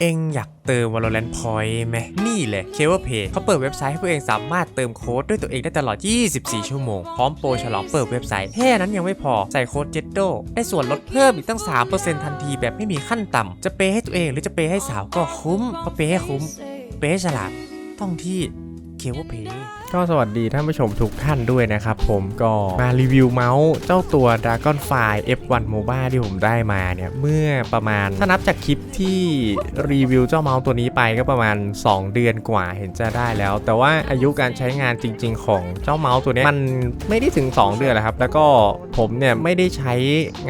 เองอยากเติม Valorant Point ไหมนี่แหละ c a v e r Pay เขาเปิดเว็บไซต์ให้ผู้เองสามารถเติมโค้ดด้วยตัวเองได้ตลอด 24 ชั่วโมง พร้อมโปรฉลองเปิดเว็บไซต์แค่นั้นยังไม่พอ ใส่โค้ด JETDO ได้ส่วนลดเพิ่มอีกตั้ง 3%ทันทีแบบไม่มีขั้นต่ำ จะเปย์ให้ตัวเองหรือจะเปย์ให้สาวก็คุ้มเพราะเปย์ให้คุ้ม เปย์ให้ฉลาดต้องที่ c a v e r Pay ก็สวัสดีท่านผู้ชมทุกท่านด้วยนะครับผมก็มารีวิวเมาส์เจ้าตัว Dragonfly F1 MOBA ที่ผมได้มาเนี่ยเมื่อประมาณถ้านับจากคลิปที่รีวิวเจ้าเมาส์ตัวนี้ไปก็ประมาณ 2 เดือนกว่าเห็นจะได้แล้ว แต่ว่าอายุการใช้งานจริง ๆ ของเจ้าเมาส์ตัวนี้มันไม่ได้ถึง 2 เดือนแหละครับ แล้วก็ผมเนี่ยไม่ได้ใช้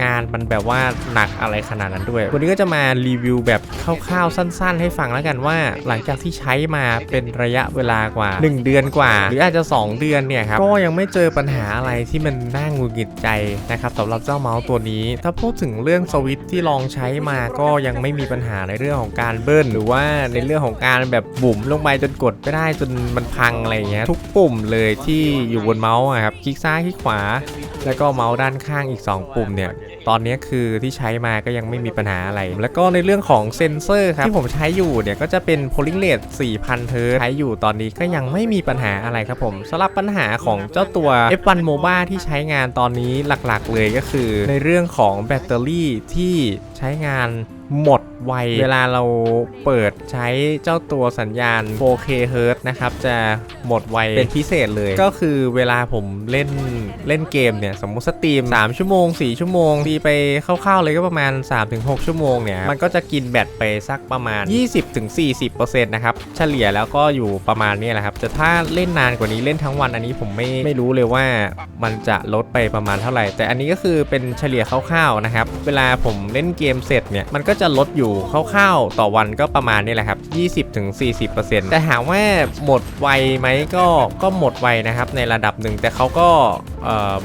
งานมันแบบว่าหนักอะไรขนาดนั้นด้วย วันนี้ก็จะมารีวิวแบบคร่าวๆสั้น ๆ ให้ฟังแล้วกันว่า หลังจากที่ใช้มาเป็นระยะเวลากว่า 1 เดือนกว่าหรืออาจจะ 2 เดือนเนี่ยครับก็ยังไม่เจอปัญหาอะไรที่มันน่าหงุดหงิดใจนะครับสำหรับเจ้าเมาส์ตัวนี้ ถ้าพูดถึงเรื่องสวิตช์ที่ลองใช้มาก็ยังไม่มีปัญหาในเรื่องของการเบิ้ลหรือว่าในเรื่องของการแบบบุ๋มลงไปจนกดไม่ได้จนมันพังอะไรอย่างเงี้ยทุกปุ่มเลยที่อยู่บนเมาส์อะครับคลิกซ้ายคลิกขวา แล้วก็เมาส์ด้านข้างอีก 2 ปุ่มเนี่ย ตอนนี้คือที่ใช้มาก็ยังไม่มีปัญหาอะไร แล้วก็ในเรื่องของเซนเซอร์ครับที่ผมใช้อยู่เนี่ยก็จะเป็น polling r a 4,000เทอร์ใช้อยู่ตอนนี้ก็ยังไม่มีปัญหาอะไรครับผมสำหรับปัญหาของเจ้าตัว F1 MOBA ที่ใช้งานตอนนี้หลักๆ เลยก็คือ ในเรื่องของแบตเตอรี่ที่ใช้งาน หมดไว เวลาเราเปิดใช้เจ้าตัวสัญญาณ 4K Hz นะครับ จะหมดไวเป็นพิเศษเลย ก็คือเวลาผมเล่นเล่นเกมเนี่ย สมมุติสตรีม 3 ชั่วโมง 4 ชั่วโมงตีไปคร่าวๆเลยก็ประมาณ 3-6 ชั่วโมงเนี่ย มันก็จะกินแบตไปสักประมาณ 20-40%นะครับ เฉลี่ยแล้วก็อยู่ประมาณนี้แหละครับแต่ถ้าเล่นนานกว่านี้เล่นทั้งวันอันนี้ผมไม่ไม่รู้เลยว่ามันจะลดไปประมาณเท่าไหร่ แต่อันนี้ก็คือเป็นเฉลี่ยคร่าวๆนะครับเวลาผมเล่นเกมเสร็จเนี่ยมันก็จะลดอยู่คร่าวๆต่อวันก็ประมาณนี้แหละครับ 20-40%แต่ถามว่าหมดไวไหมก็ก็หมดไวนะครับในระดับหนึ่งแต่เขาก็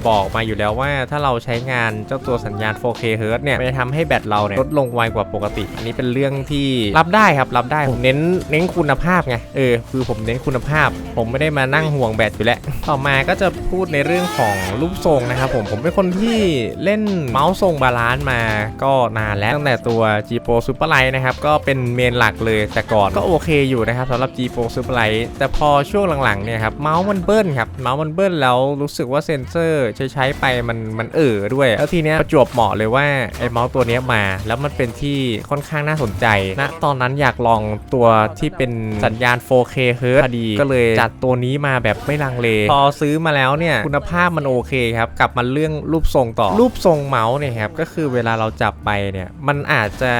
บอกมาอยู่แล้วว่าถ้าเราใช้งานเจ้าตัวสัญญาณ 4K Hz เนี่ยมันจะทำให้แบตเราเนี่ยลดลงไวกว่าปกติ อันนี้เป็นเรื่องที่รับได้ครับรับได้ผมเน้นเน้นคุณภาพไงเออคือผมเน้นคุณภาพ ผมไม่ได้มานั่งห่วงแบตอยู่แล้ว ต่อมาก็จะพูดในเรื่องของรูปทรงนะครับผมผมเป็นคนที่เล่นเมาส์ทรงบาลานซ์มาก็นานแล้วตั้งแต่ตัว G Pro Super Light นะครับก็เป็นเมนหลักเลยแต่ก่อนก็โอเคอยู่นะครับสำหรับ G Pro Super Light แต่พอช่วงหลังๆเนี่ยครับเมาส์มันเบิ้ลครับเมาส์มันเบิ้ลแล้วรู้สึกว่าเซนเซอร์ใช้ใช้ไปมันมันเออด้วย แล้วทีเนี้ยประจวบเหมาะเลยว่าไอ้เมาส์ตัวเนี้ยมา แล้วมันเป็นที่ค่อนข้างน่าสนใจนะตอนนั้นอยากลองตัวที่เป็นสัญญาณ 4K Hz พอดีก็เลยจัดตัวนี้มาแบบไม่ลังเล พอซื้อมาแล้วเนี่ยคุณภาพมันโอเคครับกลับมาเรื่องรูปทรงต่อรูปทรงเมาส์เนี่ยครับก็คือเวลาเราจับไปเนี่ยมันอาจจะ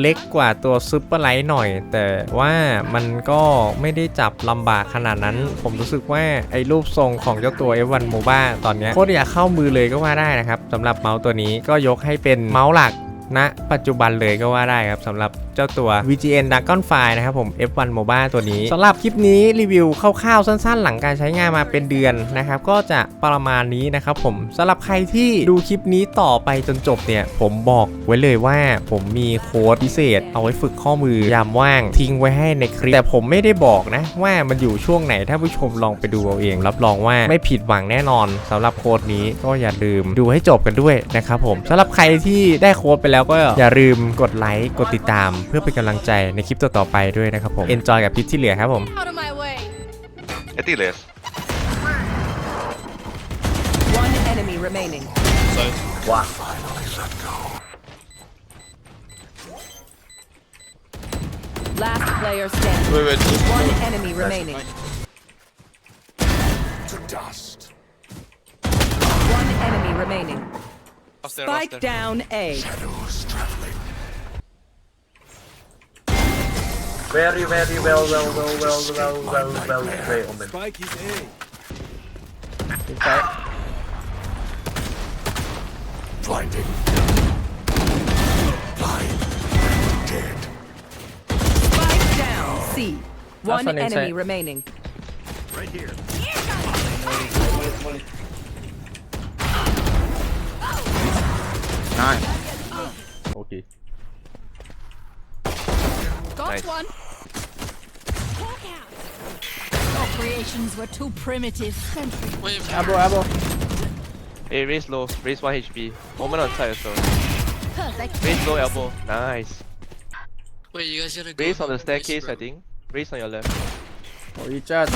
เล็กกว่าตัวซูเปอร์ไลท์หน่อย แต่ว่ามันก็ไม่ได้จับลำบากขนาดนั้น ผมรู้สึกว่าไอ้รูปทรงของเจ้าตัว F1 MOBA ตอนนี้โคตรอยากเข้ามือเลยก็ว่าได้นะครับสำหรับเมาส์ตัวนี้ก็ยกให้เป็นเมาส์หลัก ณปัจจุบันเลยก็ว่าได้ครับสำหรับเจ้าตัว VGN Dragonfly นะครับผม F1 MOBA ตัวนี้สำหรับคลิปนี้รีวิวคร่าวๆสั้นๆ หลังการใช้งานมาเป็นเดือนนะครับ ก็จะประมาณนี้นะครับผมสำหรับใครที่ดูคลิปนี้ต่อไปจนจบเนี่ย ผมบอกไว้เลยว่าผมมีโค้ดพิเศษ เอาไว้ฝึกข้อมือยามว่าง ทิ้งไว้ให้ในคลิป แต่ผมไม่ได้บอกนะ ว่ามันอยู่ช่วงไหนถ้าผู้ชมลองไปดูเอาเอง รับรองว่าไม่ผิดหวังแน่นอนสำหรับโค้ดนี้ก็อย่าลืมดูให้จบกันด้วยนะครับผมสำหรับใครที่ได้โค้ดไปแล้วก็อย่าลืมกดไลค์กดติดตาม เพื่อเป็นกำลังใจในคลิปต่อๆไปด้วยนะครับผม enjoy กับคลิปที่เหลือครับผม Out of my way. É Tiles. One enemy remaining. Last player standing. Wait, wait. One enemy remaining. One enemy remaining. Upstairs, Spike upstairs. down A. Very, very well, well, well, well, well, well, well, well, Omen. Spike is A. Spike down C. One one enemy inside. remaining. Right here. were too primitive. Abo, Abo. Hey, raise low, raise 1 HP. Moment on side as well. Raise low elbow, nice. Wait, you guys gotta go. Raise on the staircase, I think. Raise on your left. Oh, you just.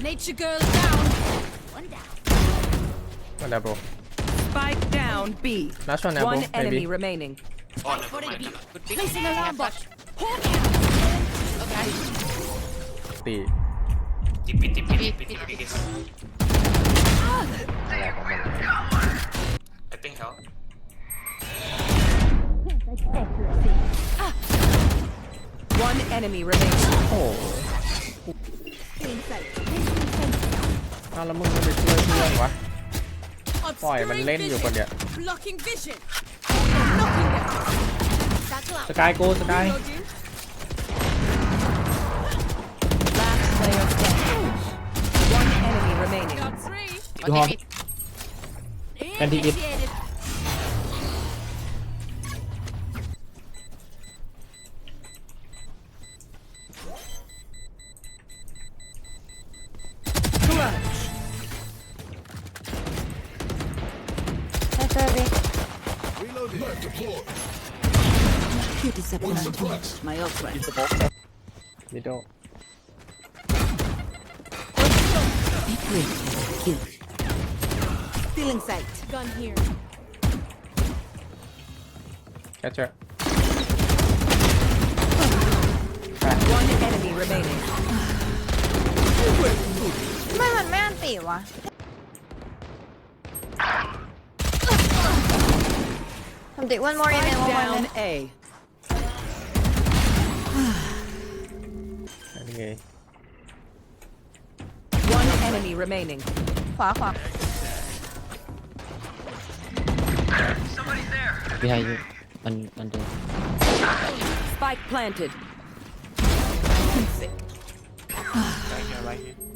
Nature girl down. One down. One down, bro. Spike down B. last one elbow One enemy maybe remaining. Oh, never mind. Placing alarm bot. Hawk out. ตี TP, TP, TP, TP, guys. อะไรของมัน I think hell. One enemy remaining. โอ้เอาแล้วมึงไม่ไปช่วยเพื่อนวะ ปล่อยมันเล่นอยู่คนเดียว Blocking vision. Knocking them. Satchel out. สกายโกสกาย Reloading. Last player standing. One enemy remaining. Got three. Du har- Kan de- Initiated. You disappoint me, my old friend. มิดโด Still in sight. Gun here. แคชเชอร์ One enemy remaining. ทำไมมันไม่อันติวะ ทำติ one more in and one more Down in A. อันนี้ไง One enemy remaining. ขวาขวา behind you. On, on the Spike planted. behind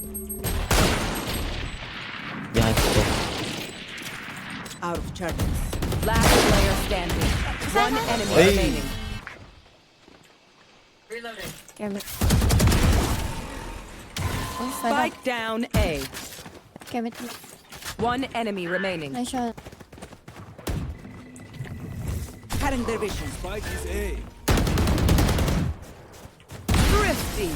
Out of charges. Last player standing. One enemy Hey. remaining. เกมโอ้ยไฟดับ Spike down A. เกมไม่ทัน One enemy remaining. ไม่ช่วย Cutting their vision. Spike is A. Thrifty.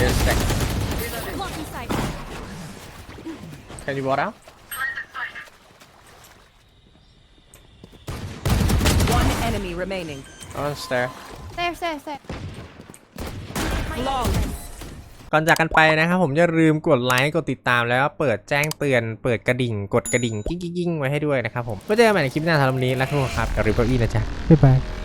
More there's stack Blocking sight. can you bot out One enemy remaining. on stair เซ่เซ่เซ่ Long. ก่อนจากกันไปนะครับผมอย่าลืมกดไลค์กดติดตามแล้วก็เปิดแจ้งเตือนเปิดกระดิ่ง กดกระดิ่งกิ้งกิ้งๆๆไว้ให้ด้วยนะครับผมไว้เจอกันใหม่ในคลิปหน้าสำหรับวันนี้และทุกคนครับกับริปเปอร์อีนะจ๊ะบ๊ายบาย